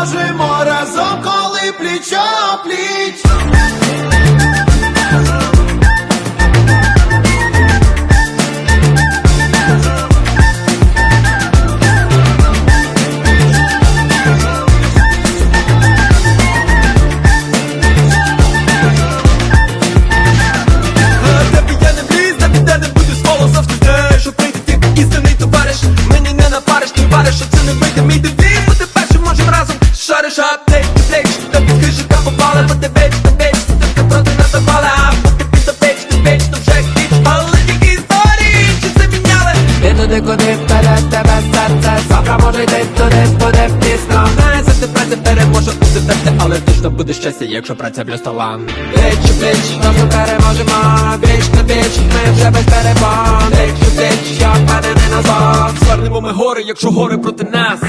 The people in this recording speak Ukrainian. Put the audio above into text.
переможемо разом, коли плічо пліч. Ти туди, куди вперед тебе серце Завтра може йти туди, буде пізно Знає, за праця переможе у бути Але точно буде щастя, якщо праця плюс талант Пліч у пліч, разом переможемо Віч на біч, ми вже без перебон Пліч у пліч, я впевнений назад Звернемо ми гори, якщо гори проти нас